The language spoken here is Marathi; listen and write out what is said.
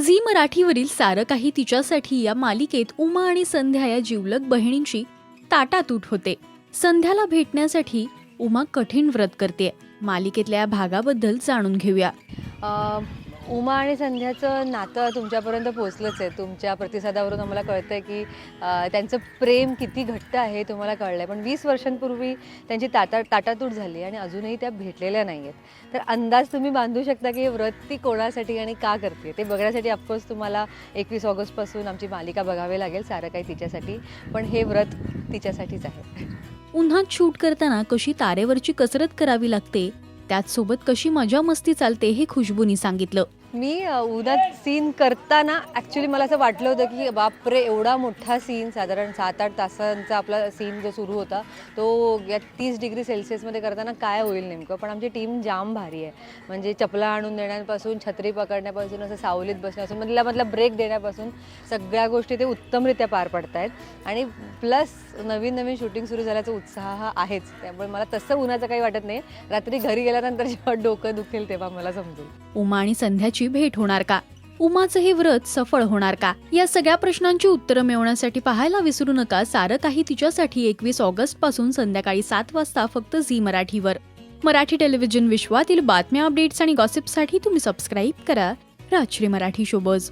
झी मराठीवरील सारं काही तिच्यासाठी या मालिकेत उमा आणि संध्या या जिवलग बहिणींची ताटातूट होते. संध्याला भेटण्यासाठी उमा कठीण व्रत करते मालिकेतल्या या भागाबद्दल जाणून घेऊया. उमा आणि संध्याचं नातं तुमच्यापर्यंत पोचलंच आहे. तुमच्या प्रतिसादावरून आम्हाला कळतं आहे की त्यांचं प्रेम किती घट्ट आहे तुम्हाला कळलं आहे पण वीस वर्षांपूर्वी त्यांची ताटा ताटातूट झाली आणि अजूनही त्या भेटलेल्या नाही आहेत तर अंदाज तुम्ही बांधू शकता की हे व्रत ती कोणासाठी आणि का करते? ते बघण्यासाठी ऑफकोर्स तुम्हाला एकवीस ऑगस्टपासून आमची मालिका बघावी लागेल सारं काही तिच्यासाठी. पण हे व्रत तिच्यासाठीच आहे. उन्हात शूट करताना कशी तारेवरची कसरत करावी लागते? त्याचसोबत कशी मजा मस्ती चालते हे खुशबूनी सांगितलं. मी अ, उन्हात सीन करताना ॲक्च्युली मला असं वाटलं होतं की बापरे एवढा मोठा सीन साधारण सात आठ तासांचा आपला सीन जो सुरू होता तो या तीस डिग्री सेल्सिअसमध्ये करताना काय होईल नेमकं? पण आमची टीम जाम भारी आहे. म्हणजे चपला आणून देण्यापासून छत्री पकडण्यापासून असं सावलीत बसण्यापासून मधला मधला ब्रेक देण्यापासून सगळ्या गोष्टी ते उत्तमरित्या पार पडत आहेत आणि प्लस नवीन नवीन शूटिंग सुरू झाल्याचा उत्साह हा आहेच. त्यामुळे मला तसं उन्हाचं काही वाटत नाही. रात्री घरी गेल्यानंतर जेव्हा डोकं दुखेल तेव्हा मला समजेल उमा आणि संध्याची भेट होणार का? उमाचं हे व्रत सफळ होणार का? या सगळ्या प्रश्नांची उत्तरं मिळवण्यासाठी पाहायला विसरू नका. सारं काही तिच्यासाठी एकवीस ऑगस्टपासून संध्याकाळी सात वाजता फक्त झी मराठीवर. मराठी टेलिव्हिजन विश्वातील बातम्या अपडेट्स आणि गॉसिपसाठी तुम्ही सबस्क्राईब करा. राजश्री मराठी शोबज